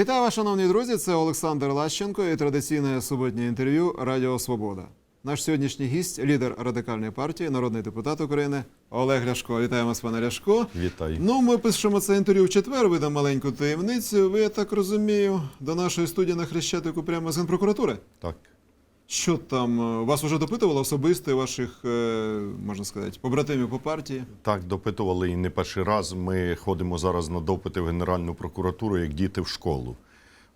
Вітаю вас, шановні друзі. Це Олександр Лащенко і традиційне суботнє інтерв'ю Радіо Свобода. Наш сьогоднішній гість, лідер радикальної партії, народний депутат України Олег Ляшко. Вітаємо вас, пане Ляшко. Вітаю. Ну, ми пишемо це інтерв'ю в четвер. Видам маленьку таємницю. Ви, я так розумію, до нашої студії на Хрещатику прямо з генпрокуратури. Так. Що там е, вас вже допитували особисто ваших, е, можна сказати, побратимів по партії? Так, допитували і не перший раз. Ми ходимо зараз на допити в Генеральну прокуратуру як діти в школу.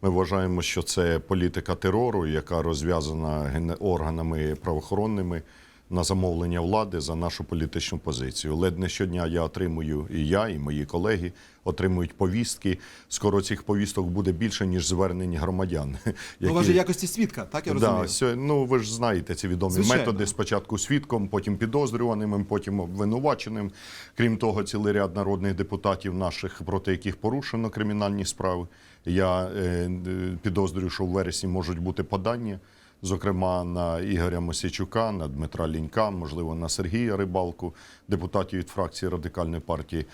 Ми вважаємо, що це політика терору, яка розв'язана органами правоохоронними на замовлення влади за нашу політичну позицію. Ледь не щодня я отримую, і я, і мої колеги отримують повістки. Скоро цих повісток буде більше, ніж звернень громадян. Ну, у вас же якості свідка, так я розумію? Да, ну ви ж знаєте ці відомі Звичайно. методи. Спочатку свідком, потім підозрюваним, потім обвинуваченим. Крім того, цілий ряд народних депутатів наших, проти яких порушено кримінальні справи. Я е, підозрюю, що в вересні можуть бути подання. Зокрема, на Ігоря Мосійчука, на Дмитра Лінька, можливо, на Сергія Рибалку, депутатів від фракції радикальної партії.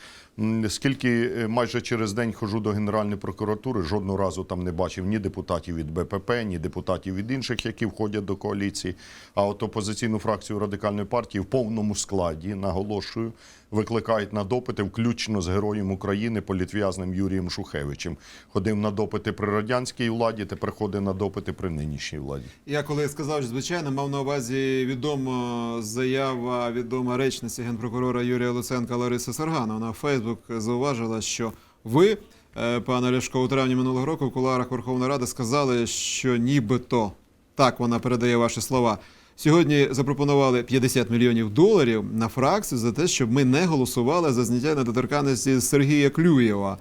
Скільки е, майже через день ходжу до Генеральної прокуратури, жодного разу там не бачив ні депутатів від БПП, ні депутатів від інших, які входять до коаліції. А от опозиційну фракцію радикальної партії в повному складі наголошую. Викликають на допити, включно з героєм України, політв'язним Юрієм Шухевичем. Ходив на допити при радянській владі, тепер ходить на допити при нинішній владі. Я коли сказав, що звичайно мав на увазі відома заява відома речниці генпрокурора Юрія Луценка Лариси Саргана. Вона Фейсбук зауважила, що ви, е, пане Ляшко, у травні минулого року в кулуарах Верховної Ради сказали, що нібито так вона передає ваші слова. Сьогодні запропонували 50 мільйонів доларів на фракцію за те, щоб ми не голосували за зняття недоторканності Сергія Клюєва.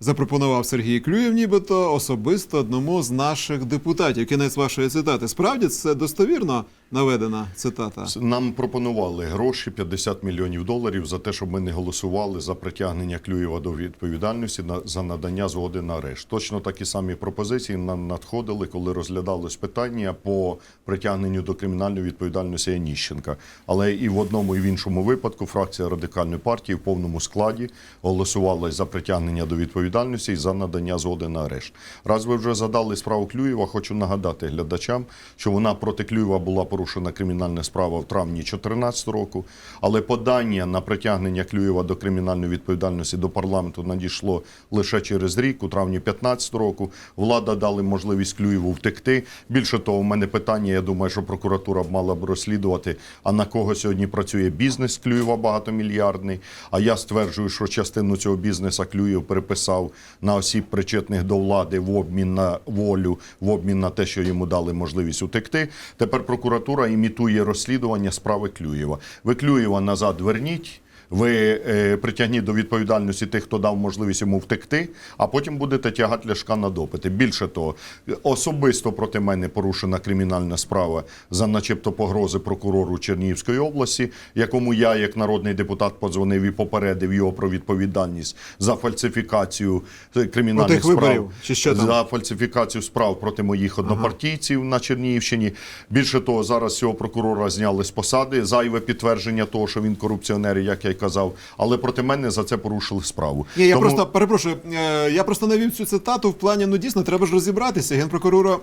Запропонував Сергій Клюєв, нібито особисто одному з наших депутатів. Кінець вашої цитати. Справді це достовірно наведена цитата. Нам пропонували гроші 50 мільйонів доларів за те, щоб ми не голосували за притягнення Клюєва до відповідальності на- за надання згоди на арешт. Точно такі самі пропозиції нам надходили, коли розглядалось питання по притягненню до кримінальної відповідальності Яніщенка. Але і в одному, і в іншому випадку фракція радикальної партії в повному складі голосувала за притягнення до відповідальності і за надання згоди на арешт. Раз ви вже задали справу Клюєва, хочу нагадати глядачам, що вона проти Клюєва була порушена кримінальна справа в травні 2014 року, але подання на притягнення Клюєва до кримінальної відповідальності до парламенту надійшло лише через рік, у травні 2015 року. Влада дали можливість Клюєву втекти. Більше того, у мене питання. Я думаю, що прокуратура мала б розслідувати, а на кого сьогодні працює бізнес Клюєва багатомільярдний. А я стверджую, що частину цього бізнесу Клюєв переписав на осіб, причетних до влади в обмін на волю, в обмін на те, що йому дали можливість утекти. Тепер прокуратура імітує розслідування справи Клюєва. Ви Клюєва назад верніть. Ви е, притягніть до відповідальності тих, хто дав можливість йому втекти, а потім будете тягати ляшка на допити. Більше того, особисто проти мене порушена кримінальна справа за начебто погрози прокурору Чернігівської області, якому я, як народний депутат, подзвонив і попередив його про відповідальність за фальсифікацію е, кримінальних справ виборів, чи що там? за фальсифікацію справ проти моїх однопартійців на Чернігівщині. Більше того, зараз цього прокурора зняли з посади. Зайве підтвердження того, що він корупціонер, як я казав. Але проти мене за це порушили справу. Ні, я Тому- просто перепрошую. е, Я просто навів цю цитату в плані. Ну дійсно, треба ж розібратися. Генпрокурора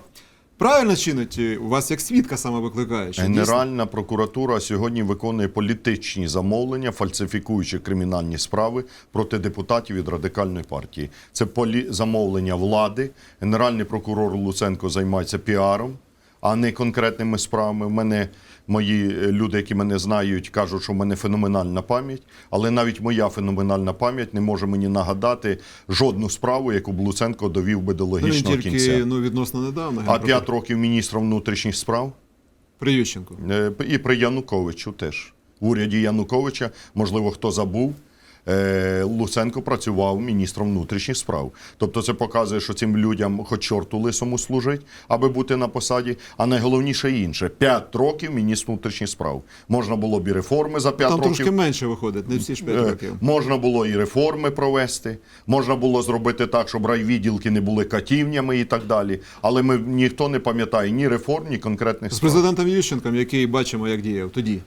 правильно чинить е, у вас як свідка саме викликає. Що дійсно- Генеральна прокуратура сьогодні виконує політичні замовлення, фальсифікуючи кримінальні справи проти депутатів від радикальної партії. Це полі... замовлення влади. Генеральний прокурор Луценко займається піаром, а не конкретними справами. В мене мої е, люди, які мене знають, кажуть, що в мене феноменальна пам'ять, але навіть моя феноменальна пам'ять не може мені нагадати жодну справу, яку б Луценко довів би до ну, логічного тільки кінця. ну відносно недавно. А п'ять років міністром внутрішніх справ. при Ющенку. Е, І при Януковичу теж. В уряді Януковича, можливо, хто забув, Луценко працював міністром внутрішніх справ. Тобто це показує, що цим людям хоч чорту лисому служить, аби бути на посаді. А найголовніше інше п'ять років міністр внутрішніх справ. Можна було б і реформи за п'ять Там років. трошки менше виходить, не всі ж 5 Е, років. Можна було і реформи провести, можна було зробити так, щоб райвідділки не були катівнями і так далі. Але ми ніхто не пам'ятає ні реформ, ні конкретних справ. З президентом Ющенком, який бачимо, як діяв тоді.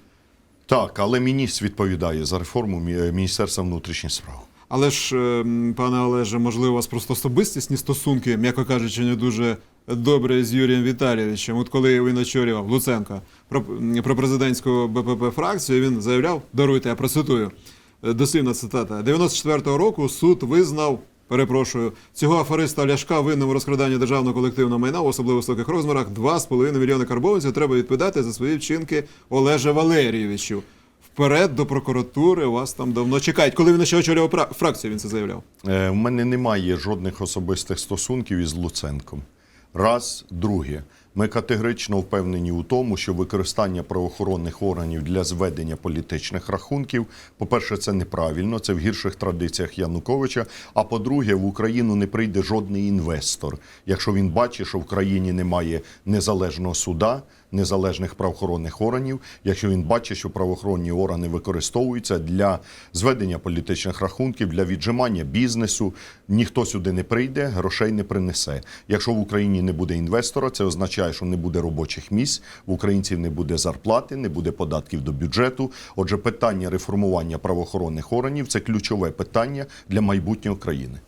Так, але міністр відповідає за реформу Міністерства внутрішніх справ. Але ж, е, пане Олеже, можливо, у вас просто особистісні стосунки, м'яко кажучи, не дуже добре з Юрієм Віталійовичем. От коли він очолював Луценка про, про президентську БПП фракцію, він заявляв: даруйте, я процитую. е, Дослівна цитата. 94-го року суд визнав. Перепрошую, цього афериста Ляшка винним у розкраданні державного колективного майна в особливо високих розмірах 2,5 мільйони карбованців треба відповідати за свої вчинки Олеже Валерійовичу. Вперед до прокуратури вас там давно чекають. Коли він ще очолював фракцію, він це заявляв. Е, У мене немає жодних особистих стосунків із Луценком. Раз, друге. Ми категорично впевнені у тому, що використання правоохоронних органів для зведення політичних рахунків, по-перше, це неправильно, це в гірших традиціях Януковича. А по-друге, в Україну не прийде жодний інвестор, якщо він бачить, що в країні немає незалежного суда, незалежних правоохоронних органів, якщо він бачить, що правоохоронні органи використовуються для зведення політичних рахунків, для віджимання бізнесу, ніхто сюди не прийде, грошей не принесе. Якщо в Україні не буде інвестора, це означає, що не буде робочих місць, в українців не буде зарплати, не буде податків до бюджету. Отже, питання реформування правоохоронних органів це ключове питання для майбутнього країни.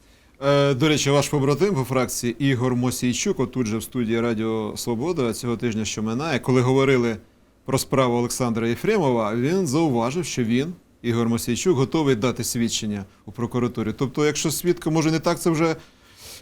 Е, до речі, ваш побратим по фракції Ігор Мосійчук, отут же в студії Радіо Свобода цього тижня, що минає, коли говорили про справу Олександра Єфремова, він зауважив, що він, Ігор Мосійчук, готовий дати свідчення у прокуратурі. Тобто, якщо свідка може не так, це вже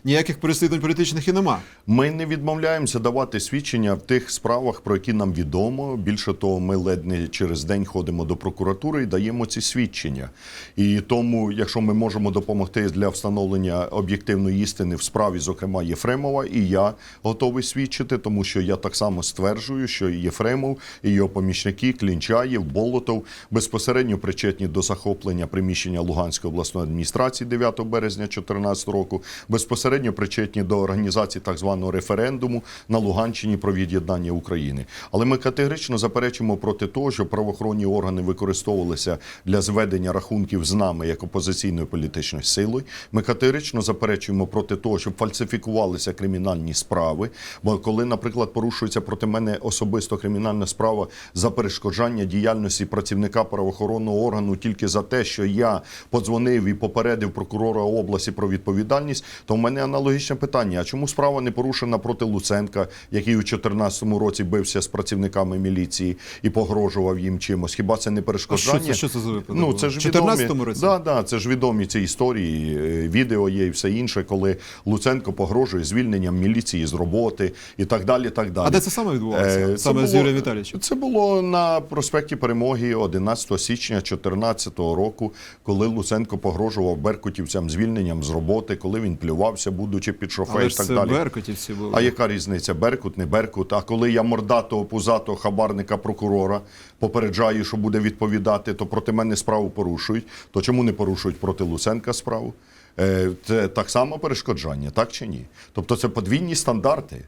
ніяких переслідувань політичних і нема. Ми не відмовляємося давати свідчення в тих справах, про які нам відомо. Більше того, ми ледь не через день ходимо до прокуратури і даємо ці свідчення. І тому, якщо ми можемо допомогти для встановлення об'єктивної істини в справі, зокрема Єфремова, і я готовий свідчити, тому що я так само стверджую, що Єфремов і його помічники Клінчаєв, Болотов безпосередньо причетні до захоплення приміщення Луганської обласної адміністрації 9 березня 2014 року, безпосередньо причетні до організації так званого референдуму на Луганщині про від'єднання України. Але ми категорично заперечуємо проти того, що правоохоронні органи використовувалися для зведення рахунків з нами як опозиційною політичною силою. Ми категорично заперечуємо проти того, щоб фальсифікувалися кримінальні справи. Бо коли, наприклад, порушується проти мене особисто кримінальна справа за перешкоджання діяльності працівника правоохоронного органу тільки за те, що я подзвонив і попередив прокурора області про відповідальність, то в мене аналогічне питання: а чому справа не порушена проти Луценка, який у 2014 році бився з працівниками міліції і погрожував їм чимось? Хіба це не А що це, що це за випадок? Ну, це ж 14 відомі, році? Да, да, це ж відомі ці історії, е, відео є і все інше, коли Луценко погрожує звільненням міліції з роботи і так далі. Так далі. А де це саме відбувалося? Е, це саме з було- Юрієм Віталійовичем? Це було на проспекті Перемоги 11 січня 2014 року, коли Луценко погрожував беркутівцям звільненням з роботи, коли він плювався, будучи під шофе Але і так це далі. беркутівці були. А яка різниця? Беркут, не Беркут. А коли я мордатого пузатого хабарника прокурора попереджаю, що буде відповідати, то проти мене справу порушують. То чому не порушують проти Луценка справу? Е, Це так само перешкоджання, так чи ні? Тобто це подвійні стандарти.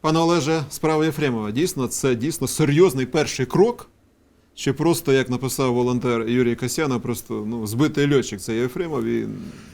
Пане Олеже, справа Єфремова. Дійсно, це дійсно серйозний перший крок. Чи просто, як написав волонтер Юрій Касьянов, просто ну, збитий льотчик це Єфремов і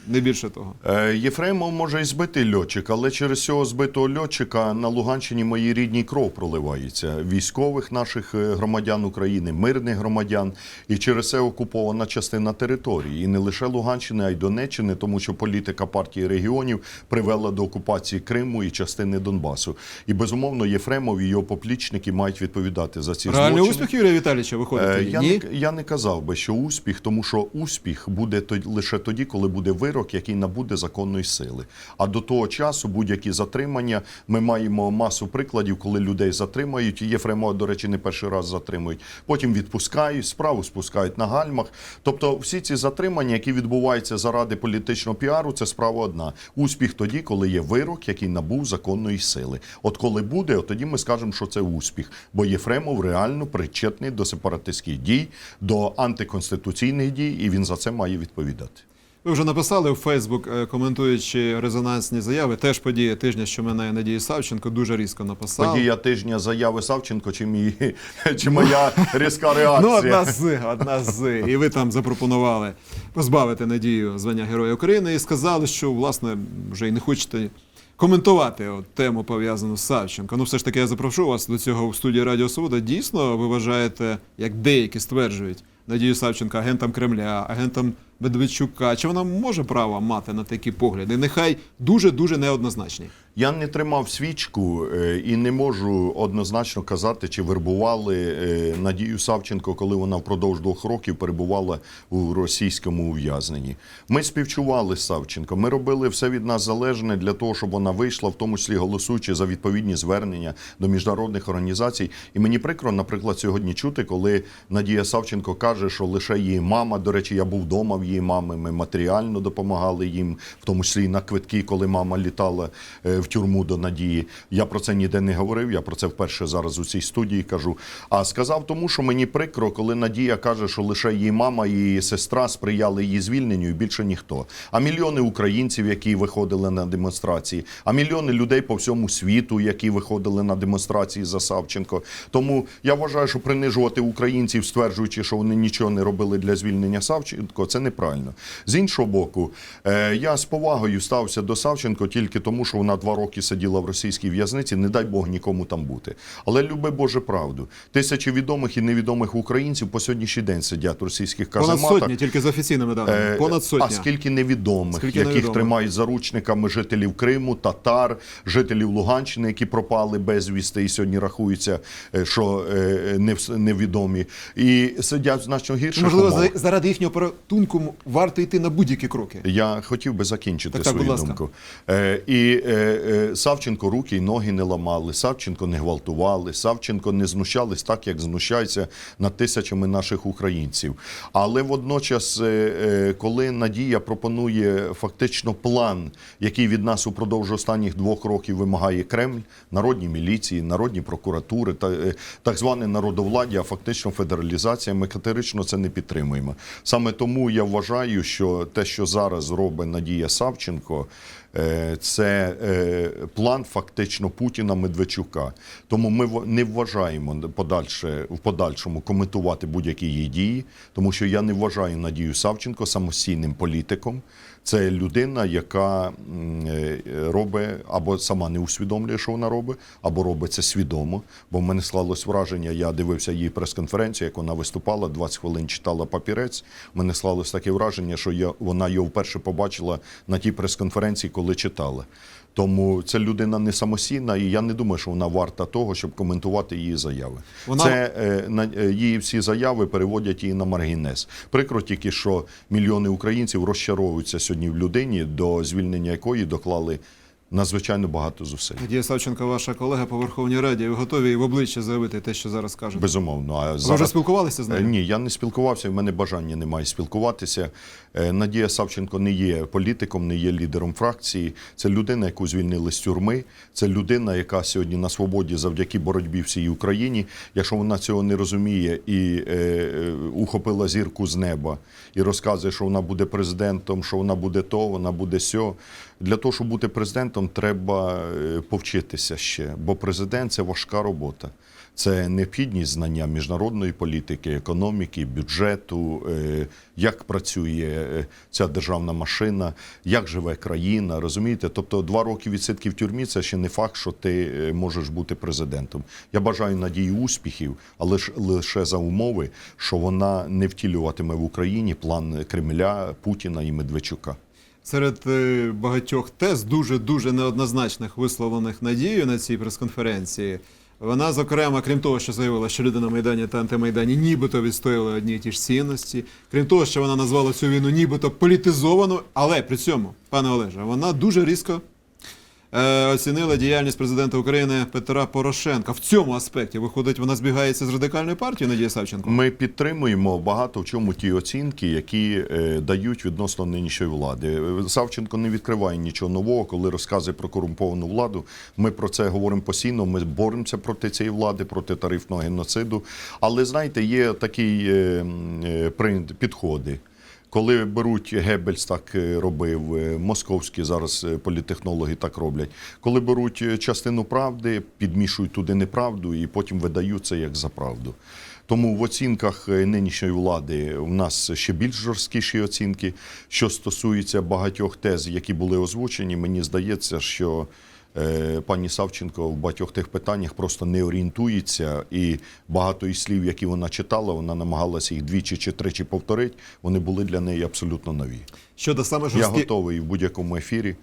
не більше того. Е, Єфремов може і збити льотчик, але через цього збитого льотчика на Луганщині моїй рідній кров проливається. Військових наших е, громадян України, мирних громадян, і через це окупована частина території. І не лише Луганщини, а й Донеччини, тому що політика партії регіонів привела до окупації Криму і частини Донбасу. І безумовноЄфремов і його поплічники мають відповідати за ці Реальний злочини. успіх Юрія Віталійовича виходить? Е, тоді? Я Ні? не, я не казав би, що успіх, тому що успіх буде тоді, лише тоді, коли буде вирок, який набуде законної сили. А до того часу будь-які затримання ми маємо масу прикладів, коли людей затримають. І Єфремова, до речі, не перший раз затримують. Потім відпускають, справу спускають на гальмах. Тобто, всі ці затримання, які відбуваються заради політичного піару, це справа одна. Успіх тоді, коли є вирок, який набув законної сили. От коли буде, от тоді ми скажемо, що це успіх. Бо Єфремов реально причетний до сепаратистських дій, до антиконституційних дій, і він за це має відповідати. Ви вже написали у Фейсбук, е, коментуючи резонансні заяви. Теж подія тижня, що минає Надії Савченко, дуже різко написав. Подія тижня заяви Савченко, чи, мій, чи моя різка реакція? Ну, одна з, одна з. І ви там запропонували позбавити Надію звання Героя України і сказали, що власне вже й не хочете коментувати от, тему пов'язану з Савченко. Ну, все ж таки, я запрошу вас до цього в студії Радіо Свобода. Дійсно, ви вважаєте, як деякі стверджують, Надію Савченко агентом Кремля, агентом Медведчука? Чи вона може право мати на такі погляди? Нехай дуже дуже неоднозначні. Я не тримав свічку е, і не можу однозначно казати, чи вербували е, Надію Савченко, коли вона впродовж двох років перебувала у російському ув'язненні. Ми співчували Савченко. Ми робили все від нас залежне для того, щоб вона вийшла, в тому числі голосуючи за відповідні звернення до міжнародних організацій. І мені прикро, наприклад, сьогодні чути, коли Надія Савченко каже, що лише її мама. До речі, я був вдома в її мами. Ми матеріально допомагали їм, в тому числі і на квитки, коли мама літала е, в тюрму до Надії. Я про це ніде не говорив. Я про це вперше зараз у цій студії кажу. А сказав тому, що мені прикро, коли Надія каже, що лише її мама і її сестра сприяли її звільненню, і більше ніхто. А мільйони українців, які виходили на демонстрації, а мільйони людей по всьому світу, які виходили на демонстрації за Савченко. Тому я вважаю, що принижувати українців, стверджуючи, що вони нічого не робили для звільнення Савченко, це неправильно. З іншого боку, е, я з повагою стався до Савченко тільки тому, що вона два роки сиділа в російській в'язниці. Не дай Бог нікому там бути. Але люби Боже правду. Тисячі відомих і невідомих українців по сьогоднішній день сидять в російських Понад казематах. сотні, тільки з офіційними даними. Е, Понад сотня. А скільки невідомих, Скільки яких невідомих? тримають заручниками жителів Криму, татар, жителів Луганщини, які пропали безвісти і сьогодні рахуються, е, що е, невідомі, і сидять значно гірших Можливо, умовах. заради їхнього порятунку варто йти на будь-які кроки. Я хотів би закінчити Так, так, свою думку. Е, і е, Савченко руки й ноги не ламали, Савченко не гвалтували, Савченко не знущались так, як знущаються над тисячами наших українців. Але водночас, е, е, коли Надія пропонує фактично план, який від нас упродовж останніх двох років вимагає Кремль, народні міліції, народні прокуратури та е, так зване народовладдя, а фактично федералізація, ми категорично це не підтримуємо. Саме тому я вважаю, що те, що зараз робить Надія Савченко, е, це е, план фактично Путіна Медведчука. Тому ми не вважаємо подальше в подальшому коментувати будь-які її дії, тому що я не вважаю Надію Савченко самостійним політиком. Це людина, яка е, робить або сама не усвідомлює, що вона робить, або робить це свідомо. Бо в мене склалось враження, я дивився її прес-конференцію, як вона виступала, 20 хвилин читала папірець. Мене склалось таке враження, що я, вона його вперше побачила на тій прес-конференції, коли читала. Тому це людина не самостійна, і я не думаю, що вона варта того, щоб коментувати її заяви. Вона- Це е, на е, її всі заяви переводять її на маргінез. Прикро тільки, що мільйони українців розчаровуються сьогодні в людині, до звільнення якої доклали надзвичайно багато зусиль. Надія Савченко, ваша колега по Верховній Раді. Ви готові в обличчя заявити те, що зараз кажете? Безумовно. А Ви вже спілкувалися з Е, нею? Ні, я не спілкувався, в мене бажання немає спілкуватися. Е, Надія Савченко не є політиком, не є лідером фракції. Це людина, яку звільнили з тюрми. Це людина, яка сьогодні на свободі завдяки боротьбі всій Україні. Якщо вона цього не розуміє і е, е, ухопила зірку з неба і розказує, що вона буде президентом, що вона буде то, вона буде сьо. Для того, щоб бути президентом, треба е, повчитися ще, бо президент це важка робота. Це необхідність знання міжнародної політики, економіки, бюджету, е, як працює е, ця державна машина, як живе країна. Розумієте? Тобто, два роки відсидки в тюрмі це ще не факт, що ти можеш бути президентом. Я бажаю надії успіхів, але ж лише за умови, що вона не втілюватиме в Україні план Кремля, Путіна і Медведчука. Серед е, багатьох тез дуже дуже неоднозначних висловлених надією на цій прес-конференції. Вона, зокрема, крім того, що заявила, що люди на Майдані та антимайдані нібито відстояли одні і ті ж цінності, крім того, що вона назвала цю війну нібито політизованою, але при цьому, пане Олеже, вона дуже різко оцінила діяльність президента України Петра Порошенка. В цьому аспекті виходить, вона збігається з радикальною партією Надія Савченко. Ми підтримуємо багато в чому ті оцінки, які е, дають відносно нинішньої влади. Е, Савченко не відкриває нічого нового, коли розказує про корумповану владу. Ми про це говоримо постійно. Ми боремося проти цієї влади, проти тарифного геноциду. Але знаєте, є такий е, е, підходи. Коли беруть Геббельс так робив, е, московські зараз е, політехнологи так роблять. Коли беруть е, частину правди, підмішують туди неправду і потім видають це як за правду. Тому в оцінках нинішньої влади в нас ще більш жорсткіші оцінки. Що стосується багатьох тез, які були озвучені, мені здається, що пані Савченко в багатьох тих питаннях просто не орієнтується, і багато із слів, які вона читала, вона намагалася їх двічі чи тричі повторити. Вони були для неї абсолютно нові. Щодо саме Я готовий в будь-якому ефірі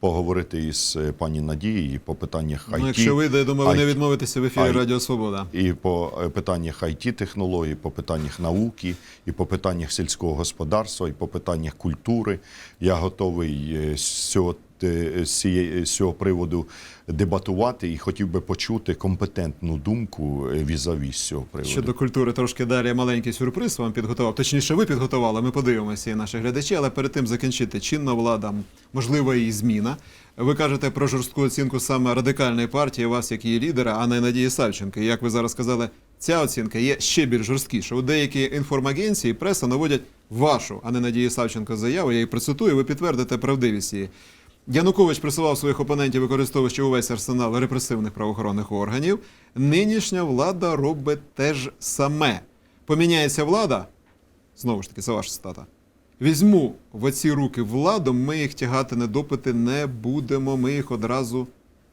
поговорити із е, пані Надією по питаннях IT. Ну, якщо вийде, я думаю, ви не IT. відмовитеся в ефірі Ай. Радіо Свобода. І по е, питаннях it технологій, по питаннях науки, і по питаннях сільського господарства, і по питаннях культури. Я готовий е, з цього, е, з цієї- з цього приводу дебатувати і хотів би почути компетентну думку е, візаві з цього приводу. Щодо культури трошки далі маленький сюрприз вам підготував. Точніше, ви підготували. Ми подивимося і наші глядачі, але перед тим закінчити чинна влада, можливо, її зміна. Ви кажете про жорстку оцінку саме радикальної партії, вас як її лідера, а не Надії Савченко. Як ви зараз сказали, ця оцінка є ще більш жорсткіша. У деякі інформагенції преса наводять вашу, а не Надії Савченко заяву. Я її процитую, ви підтвердите правдивість її. Янукович присував своїх опонентів, використовуючи увесь арсенал репресивних правоохоронних органів. Нинішня влада робить те ж саме. Поміняється влада, знову ж таки, це ваша цитата. Візьму в оці руки владу, ми їх тягати на допити не будемо, ми їх одразу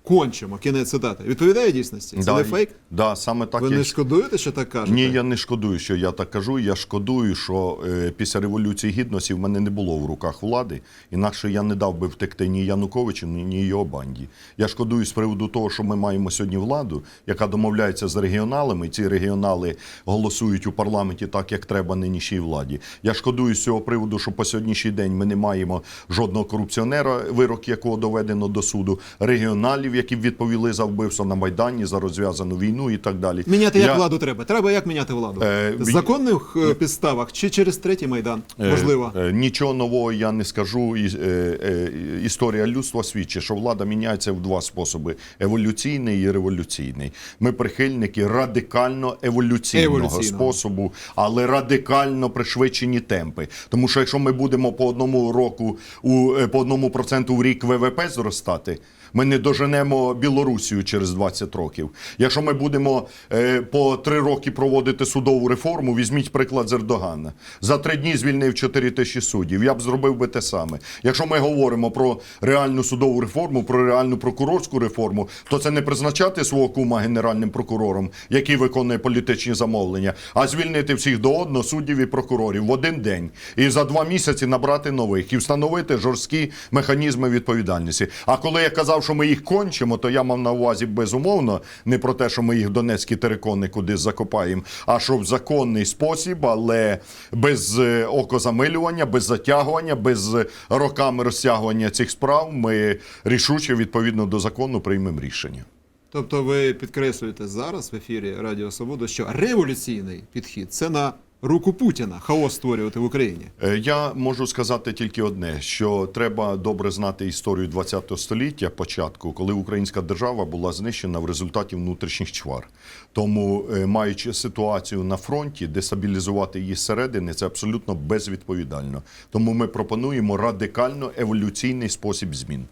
кончимо. Кінець цитати. Відповідає дійсності? Це Да, не фейк? Да, саме так Ви я не шкодуєте, що так кажете? Ні, я не шкодую, що я так кажу. Я шкодую, що е, після революції гідності в мене не було в руках влади, інакше я не дав би втекти ні Януковичу, ні, ні його банді. Я шкодую з приводу того, що ми маємо сьогодні владу, яка домовляється з регіоналами. Ці регіонали голосують у парламенті так, як треба нинішній владі. Я шкодую з цього приводу, що по сьогоднішній день ми не маємо жодного корупціонера, вирок якого доведено до суду, регіоналів, які б відповіли за вбивство на майдані, за розв'язану війну і так далі. Міняти як Я- владу треба. Треба як міняти владу? Е, законних е, підставах чи через третій майдан? Е, Можливо. е, Нічого нового я не скажу. І, е, е, Історія людства свідчить, що влада міняється в два способи: еволюційний і революційний. Ми прихильники радикально еволюційного Еволюційного. способу, але радикально пришвидшені темпи. Тому що якщо ми будемо по одному року у е, по одному проценту в рік ВВП зростати. Ми не доженемо Білорусію через 20 років. Якщо ми будемо е, по три роки проводити судову реформу, візьміть приклад з Ердогана. За три дні звільнив 4 тисячі суддів. Я б зробив би те саме. Якщо ми говоримо про реальну судову реформу, про реальну прокурорську реформу, то це не призначати свого кума генеральним прокурором, який виконує політичні замовлення, а звільнити всіх до одного суддів і прокурорів в один день і за два місяці набрати нових і встановити жорсткі механізми відповідальності. А коли я казав, що ми їх кончимо, то я мав на увазі безумовно не про те, що ми їх в донецькі терикони кудись закопаємо, а що в законний спосіб, але без е, окозамилювання, без затягування, без е, роками розтягування цих справ, ми рішуче відповідно до закону приймемо рішення. Тобто ви підкреслюєте зараз в ефірі Радіо Свобода, що революційний підхід це на руку Путіна хаос створювати в Україні. Е, Я можу сказати тільки одне: що треба добре знати історію ХХ століття, початку, коли українська держава була знищена в результаті внутрішніх чвар. Тому, е, маючи ситуацію на фронті, дестабілізувати її зсередини це абсолютно безвідповідально. Тому ми пропонуємо радикально еволюційний спосіб змін.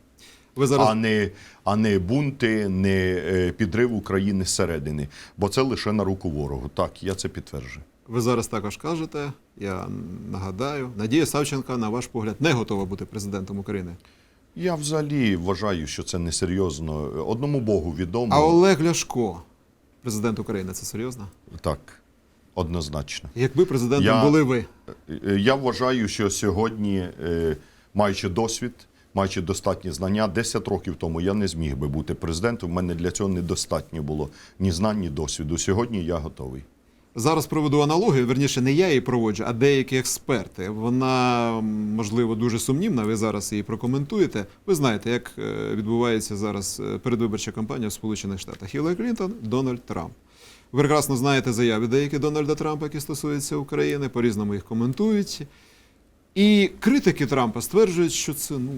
Ви зараз А не, а не бунти, не е, підрив України зсередини, бо це лише на руку ворогу. Так, я це підтверджую. Ви зараз також кажете. Я нагадаю, Надія Савченка, на ваш погляд, не готова бути президентом України. Я взагалі вважаю, що це несерйозно. Одному Богу відомо. А Олег Ляшко, президент України, це серйозно? Так, однозначно. Якби президентом Я- були ви, Е, Я вважаю, що сьогодні, е, маючи досвід, маючи достатні знання, 10 років тому я не зміг би бути президентом. У мене для цього недостатньо було ні знань, ні досвіду. Сьогодні я готовий. Зараз проведу аналогію, верніше, не я її проводжу, а деякі експерти. Вона, можливо, дуже сумнівна. Ви зараз її прокоментуєте. Ви знаєте, як е, відбувається зараз е, передвиборча кампанія в Сполучених Штатах. Хіларі Клінтон, Дональд Трамп. Ви прекрасно знаєте заяви деякі Дональда Трампа, які стосуються України, по-різному їх коментують. І критики Трампа стверджують, що це ну,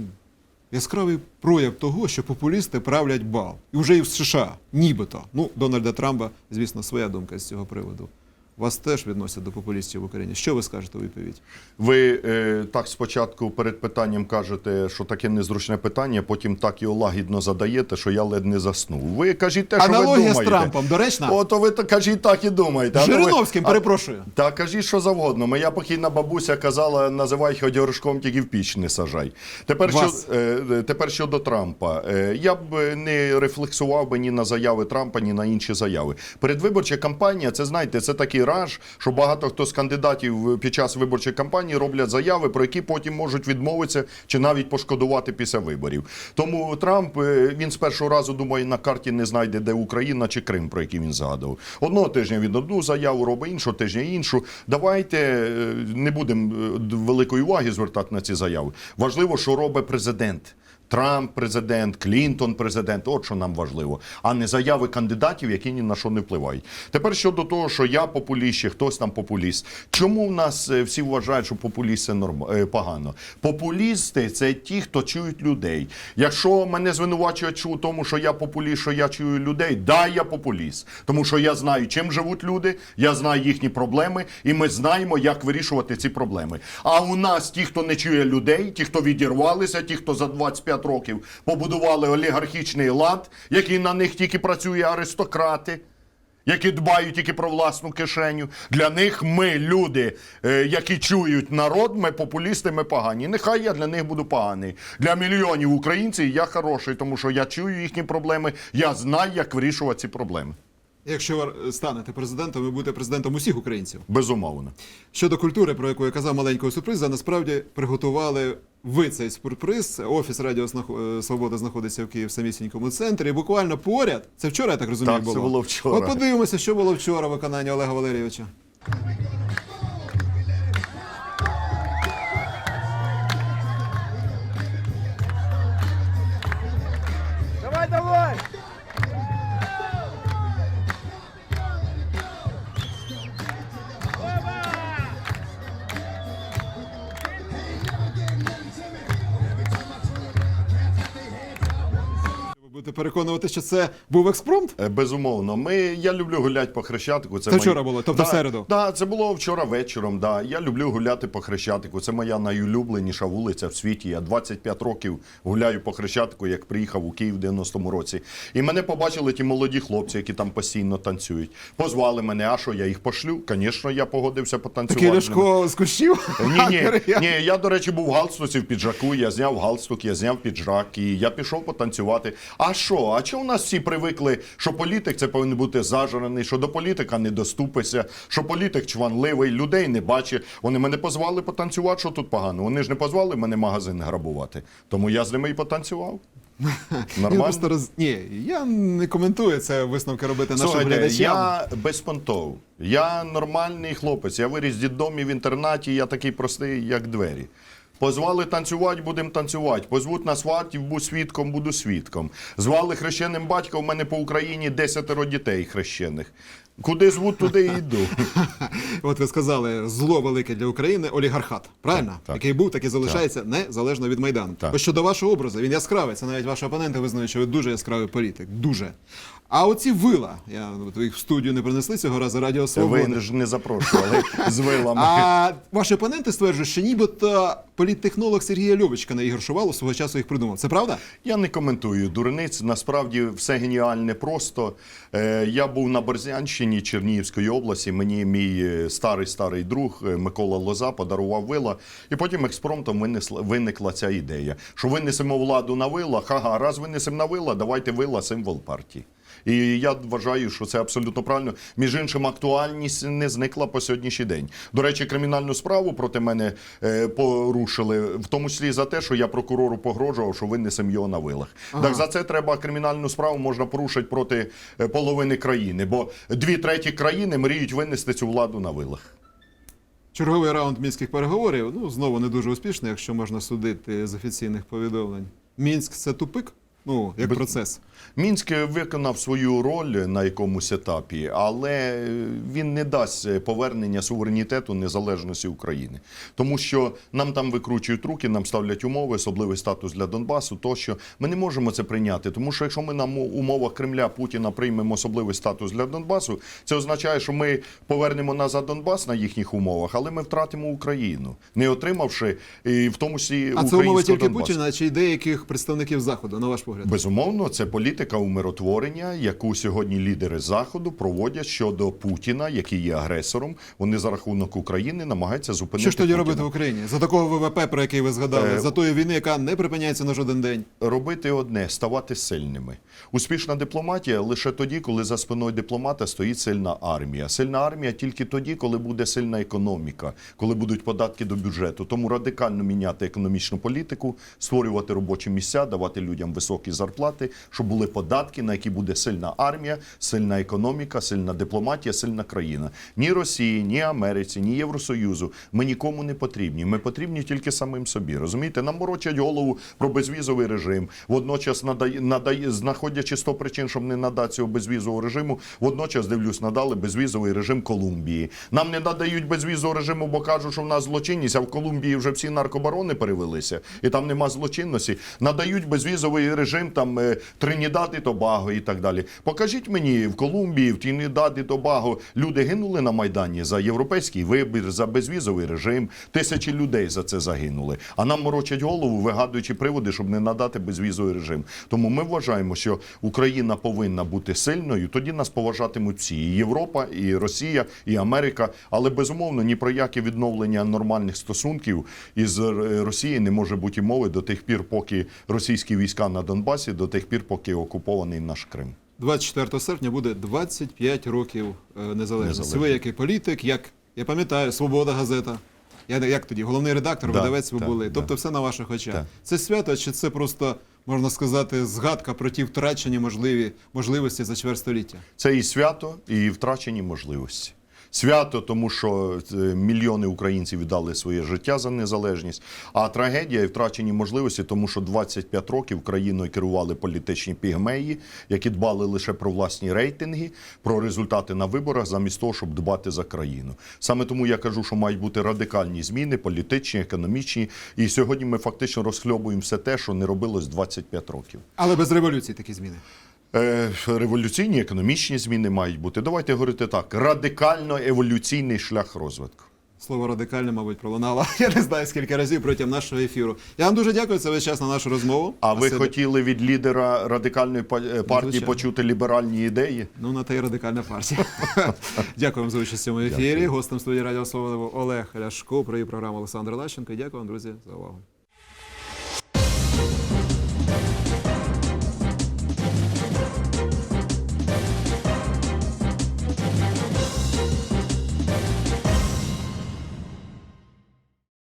яскравий прояв того, що популісти правлять бал. І вже і в США, нібито. Ну, Дональда Трампа, звісно, своя думка з цього приводу. Вас теж відносять до популістів в Україні. Що ви скажете у відповідь? Ви е, так спочатку перед питанням кажете, що таке незручне питання, потім так його лагідно задаєте, що я ледь не заснув. Ви кажіть те, що ви Аналогія думаєте. з Трампом, доречна? Ото ви так кажіть так і думаєте. А ви- Жириновським, а- перепрошую. Та кажіть, що завгодно. Моя покійна бабуся казала, називай хоч горшком, тільки в піч не сажай. Тепер, Вас. е, е, тепер щодо Трампа. Е, я б не рефлексував би ні на заяви Трампа, ні на інші заяви. Передвиборча кампанія, це знаєте, це такий раж, що багато хто з кандидатів під час виборчої кампанії роблять заяви, про які потім можуть відмовитися чи навіть пошкодувати після виборів. Тому Трамп е, він з першого разу думаю, на карті не знайде, де Україна чи Крим, про який він згадував. Одного тижня він одну заяву робить, іншого тижня іншу. Давайте е, не будемо е, великої уваги звертати на ці заяви. Важливо, що робить президент. Трамп президент, Клінтон президент, от що нам важливо, а не заяви кандидатів, які ні на що не впливають. Тепер щодо того, що я популіст, чи хтось там популіст. Чому в нас е, всі вважають, що популіст це норм... е, погано? Популісти це ті, хто чують людей. Якщо мене звинувачують у тому, що я популіст, що я чую людей, да, я популіст, тому що я знаю, чим живуть люди, я знаю їхні проблеми, і ми знаємо, як вирішувати ці проблеми. А у нас ті, хто не чує людей, ті, хто відірвалися, ті, хто за 25 років побудували олігархічний лад, який на них тільки працює аристократи. Які дбають тільки про власну кишеню. Для них ми, люди, е, які чують народ, ми популісти, ми погані. Нехай я для них буду поганий. Для мільйонів українців я хороший, тому що я чую їхні проблеми, я знаю, як вирішувати ці проблеми. Якщо ви станете президентом, ви будете президентом усіх українців. Безумовно. Щодо культури, про яку я казав маленького сюрприза, насправді приготували ви цей сюрприз. Офіс Радіо е, Свобода знаходиться в Києві в самісінькому центрі. І буквально поряд, це вчора, я так розумію, Так, це було. було вчора. От подивимося, що було вчора виконання Олега Валерійовича. Переконувати, що це був експромт? Е, Безумовно, ми я люблю гуляти по хрещатику. Це, Це вчора було, тобто в середу? Да, це було вчора вечором. Да. Я люблю гуляти по хрещатику. Це моя найулюбленіша вулиця в світі. Я 25 років гуляю по хрещатику, як приїхав у Київ в 90-му році. І мене побачили ті молоді хлопці, які там постійно танцюють. Позвали мене, а що я їх пошлю? Звісно, я погодився потанцювати. Такий. Ляшко з кущів? Ні, ні, ні, я, до речі, був в галстуці в піджаку, я зняв галстук, я зняв піджак і я пішов потанцювати. А що? А чого у нас всі привикли, що політик це повинен бути зажарений, що до політика не доступися, що політик чванливий, людей не бачить. Вони мене позвали потанцювати, що тут погано. Вони ж не позвали мене магазин грабувати. Тому я з ними і потанцював. Нормально. просто роз... Ні, я не коментую це висновки робити нашим Слухайте, глядачам. я безпонтов. Я нормальний хлопець. Я виріс в дитдомі в інтернаті, я такий простий, як двері. Позвали танцювати, будемо танцювати. Позвуть на свадьбу, буду свідком, буду свідком. Звали хрещеним батька, у мене по Україні десятеро дітей хрещених. Куди звуть, туди і йду. От ви сказали, зло велике для України олігархат, правильно? Так, так. Який був, так і залишається незалежно від Майдану. Так. Ось щодо вашого образу, він яскравий. Це навіть ваші опоненти визнають, що ви дуже яскравий політик. Дуже. А оці вила, я ви їх в студію не принесли цього разу Радіо Свобода. Ви ж не запрошували з вилами. А ваші опоненти стверджують, що нібито політтехнолог Сергій Льовочка на Ігор Шувалов свого часу їх придумав. Це правда? Я не коментую дурниць. Насправді все геніальне просто. Е, я був на Борзянщині Чернігівської області. Мені мій е, старий старий друг е, Микола Лоза подарував вила, і потім експромтом винесла, виникла ця ідея, що винесемо владу на вилах. Ага, раз винесемо на вила, давайте вила символ партії. І я вважаю, що це абсолютно правильно. Між іншим, актуальність не зникла по сьогоднішній день. До речі, кримінальну справу проти мене е, порушили, в тому числі за те, що я прокурору погрожував, що винесемо його на вилах. Так за це треба кримінальну справу можна порушити проти е, половини країни, бо дві треті країни мріють винести цю владу на вилах. Черговий раунд мінських переговорів. Ну знову не дуже успішний, якщо можна судити з офіційних повідомлень. Мінськ це тупик. Ну, як Без- процес. Мінськ виконав свою роль на якомусь етапі, але він не дасть повернення суверенітету незалежності України, тому що нам там викручують руки, нам ставлять умови, особливий статус для Донбасу. Тощо ми не можемо це прийняти. Тому що якщо ми на мо- умовах Кремля Путіна приймемо особливий статус для Донбасу, це означає, що ми повернемо назад Донбас на їхніх умовах, але ми втратимо Україну, не отримавши і в тому числі А це українського тільки Донбасу. Путіна чи деяких представників Заходу, на ваш погляд? Безумовно, це політика умиротворення, яку сьогодні лідери заходу проводять щодо Путіна, який є агресором. Вони за рахунок України намагаються зупинити. Що ж тоді Путіна. робити в Україні? За такого ВВП, про який ви згадали, Е, за тої війни, яка не припиняється на жоден день. Робити одне ставати сильними. Успішна дипломатія лише тоді, коли за спиною дипломата стоїть сильна армія. Сильна армія тільки тоді, коли буде сильна економіка, коли будуть податки до бюджету. Тому радикально міняти економічну політику, створювати робочі місця, давати людям високі зарплати, щоб були податки, на які буде сильна армія, сильна економіка, сильна дипломатія, сильна країна. Ні Росії, ні Америці, ні Євросоюзу. Ми нікому не потрібні. Ми потрібні тільки самим собі. Розумієте, нам морочать голову про безвізовий режим. Водночас надає, надає, знаходячи 100 причин, щоб не надати цього безвізового режиму. Водночас дивлюсь, надали безвізовий режим Колумбії. Нам не надають безвізового режиму, бо кажуть, що в нас злочинність, а в Колумбії вже всі наркобарони перевелися, і там нема злочинності. Надають безвізовий режим там е, Тринідад і Тобаго і так далі. Покажіть мені в Колумбії, в Тринідад і Тобаго люди гинули на майдані за європейський вибір, за безвізовий режим. Тисячі людей за це загинули. А нам морочать голову, вигадуючи приводи, щоб не надати безвізовий режим. Тому ми вважаємо, що Україна повинна бути сильною. Тоді нас поважатимуть всі і Європа, і Росія, і Америка. Але безумовно ні про яке відновлення нормальних стосунків із Росією не може бути мови до тих пір, поки російські війська на Донбасі, до тих пір, поки окупований наш Крим. 24 серпня буде 25 років е, незалежності. Незалежності. Ви як і політик, як я пам'ятаю, Свобода газета. Я як тоді, головний редактор, Да, видавець ви так, були. да. Тобто все на ваших очах. Так. Це свято, чи це просто можна сказати згадка про ті втрачені можливі можливості за чверть століття? Це і свято, і втрачені можливості. Свято, тому що е, мільйони українців віддали своє життя за незалежність. А трагедія і втрачені можливості, тому що 25 років країною керували політичні пігмеї, які дбали лише про власні рейтинги, про результати на виборах, замість того, щоб дбати за країну. Саме тому я кажу, що мають бути радикальні зміни, політичні, економічні. І сьогодні ми фактично розхльобуємо все те, що не робилось 25 років. Але без революції такі зміни. Е, Революційні економічні зміни мають бути. Давайте говорити так: радикально еволюційний шлях розвитку. Слово радикальне, мабуть, пролунало. Я не знаю скільки разів протягом нашого ефіру. Я вам дуже дякую. Це весь час на нашу розмову. А ви це- хотіли від лідера радикальної е, партії звичайно. почути ліберальні ідеї? Ну, на те й радикальна партія. Дякую вам за участь в цьому ефірі. Гостем студії Радіо Слово Олег Ляшко, про її програму Олександр Лащенко. Дякую вам, друзі, за увагу.